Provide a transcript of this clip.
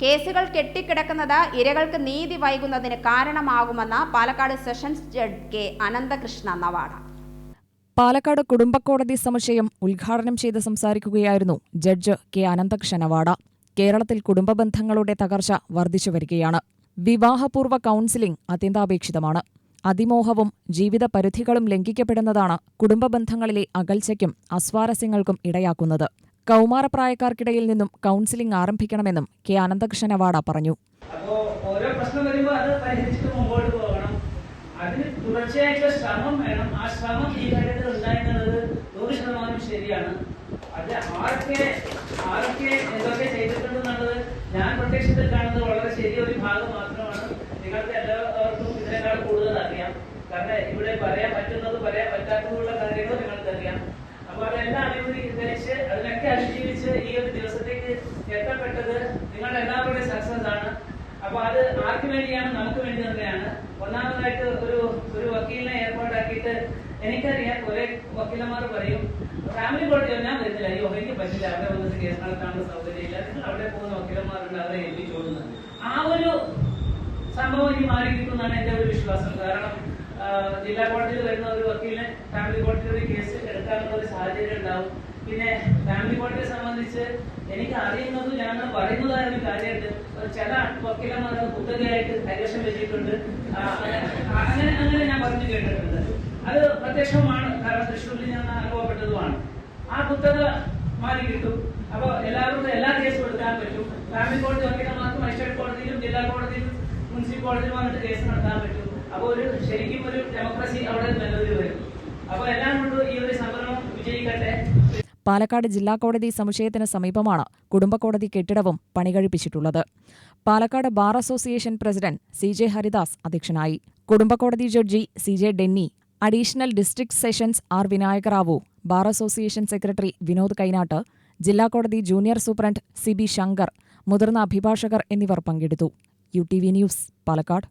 കേസുകൾ കെട്ടിക്കിടക്കുന്നത് ഇരകൾക്ക് നീതി വൈകുന്നതിന് കാരണമാകുമെന്ന് Palakkad sessions judge K Ananthakrishna Navada Palakkad കുടുംബക്കോടതി സമുച്ചയം ഉദ്ഘാടനം ചെയ്ത് സംസാരിക്കുകയായിരുന്നു ജഡ്ജ് കെ അനന്തകൃഷ്ണ നവാഡ കേരളത്തിൽ കുടുംബ ബന്ധങ്ങളുടെ തകർച്ച വർദ്ധിച്ചു വരികയാണ്. വിവാഹപൂർവ കൗൺസിലിംഗ് അത്യന്താപേക്ഷിതമാണ്. അതിമോഹവും ജീവിത പരിധികളും ലംഘിക്കപ്പെടുന്നതാണ് കുടുംബബന്ധങ്ങളിലെ അകൽച്ചയ്ക്കും അസ്വാരസ്യങ്ങൾക്കും ഇടയാക്കുന്നത്. കൗമാരപ്രായക്കാർക്കിടയിൽ നിന്നും കൗൺസിലിംഗ് ആരംഭിക്കണമെന്നും കെ അനന്തകൃഷ്ണൻ അവാഡ പറഞ്ഞു. ഓരോ പ്രശ്നം പോകണം. ശരിയാണ്. അത് ഞാൻ കാണുന്നത് വളരെ ചെറിയൊരു ഭാഗം മാത്രമാണ്. നിങ്ങൾക്ക് എല്ലാവർക്കും ഇതിനേക്കാൾ കൂടുതൽ അറിയാം. കാരണം ഇവിടെ പറയാൻ പറ്റുന്നത് പറയാൻ പറ്റാത്തതുള്ള കാര്യങ്ങൾ നിങ്ങൾക്ക് അറിയാം അപ്പൊ അഭിമുഖീകരിച്ച് അതിനൊക്കെ അതിജീവിച്ച് ഈ ഒരു ദിവസത്തേക്ക് എത്തപ്പെട്ടത് നിങ്ങളുടെ എല്ലാവരുടെയും സക്സസ് ആണ് അപ്പൊ അത് ആർക്ക് വേണ്ടിയാണ്? നമുക്ക് വേണ്ടി തന്നെയാണ്. ഒന്നാമതായിട്ട് ഒരു ഒരു വക്കീലിനെ ഏർപ്പാടാക്കിയിട്ട് എനിക്കറിയാം കുറെ വക്കീലന്മാർ പറയും ഫാമിലി കോടതി ഞാൻ വരുന്നില്ല. അയ്യോ എനിക്ക് പറ്റില്ല. അവിടെ വന്നിട്ട് കേസ് നടത്താനുള്ള സൗകര്യമില്ല. നിങ്ങൾ അവിടെ പോകുന്ന വക്കീലന്മാരുണ്ട്. അവരെ ഏൽപ്പിച്ചോളുന്നത് ആ ഒരു സംഭവം ഇനി മാറി കിട്ടുമെന്നാണ് എന്റെ ഒരു വിശ്വാസം. കാരണം ജില്ലാ കോടതിയിൽ വരുന്ന ഒരു വക്കീലിന് ഫാമിലി കോടതിയുടെ കേസ് എടുക്കാനുള്ള ഒരു സാഹചര്യം ഉണ്ടാവും. പിന്നെ ഫാമിലി കോടതിയെ സംബന്ധിച്ച് എനിക്ക് അറിയുന്നത് ഞാൻ പറയുന്നതായിരുന്നു കാര്യമായിട്ട് ചില വക്കീലന്മാർ കുത്തകയായിട്ട് കൈവശം വെച്ചിട്ടുണ്ട്. അങ്ങനെ അങ്ങനെ ഞാൻ പറഞ്ഞു കേട്ടിട്ടുണ്ട്. അത് പ്രത്യക്ഷമാണ്. കാരണം തൃശ്ശൂരിൽ ഞാൻ അനുഭവപ്പെട്ടതുമാണ്. ആ കുത്തക മാറി കിട്ടും. അപ്പൊ എല്ലാവർക്കും എല്ലാ കേസും എടുക്കാൻ പറ്റും. ഫാമിലി കോടതി വക്കീലന്മാർക്ക് മജിസ്ട്രേറ്റ് കോടതിയിലും ജില്ലാ കോടതിയിലും മുനിസിപ്പൽ കോടതിയിലും വന്നിട്ട് കേസ് നടത്താൻ പറ്റും. അപ്പോൾ ഒരു ശരിക്കും ഒരു ഡെമോക്രസി അവിടെ നിലവിൽ വരും. അപ്പോൾ എല്ലാം കൊണ്ടും ഈ ഒരു പാലക്കാട് ജില്ലാ കോടതി സമുച്ചയത്തിന് സമീപമാണ് കുടുംബക്കോടതി കെട്ടിടവും പണികഴിപ്പിച്ചിട്ടുള്ളത്. Palakkad bar association president C J Haridas അധ്യക്ഷനായി. കുടുംബക്കോടതി judge C J Denny additional district sessions R Vinayaka Rao bar association secretary Vinod Kainatt ജില്ലാ കോടതി junior superintendent C B Shankar മുതിർന്ന അഭിഭാഷകർ എന്നിവർ പങ്കെടുത്തു. U T V news Palakkad.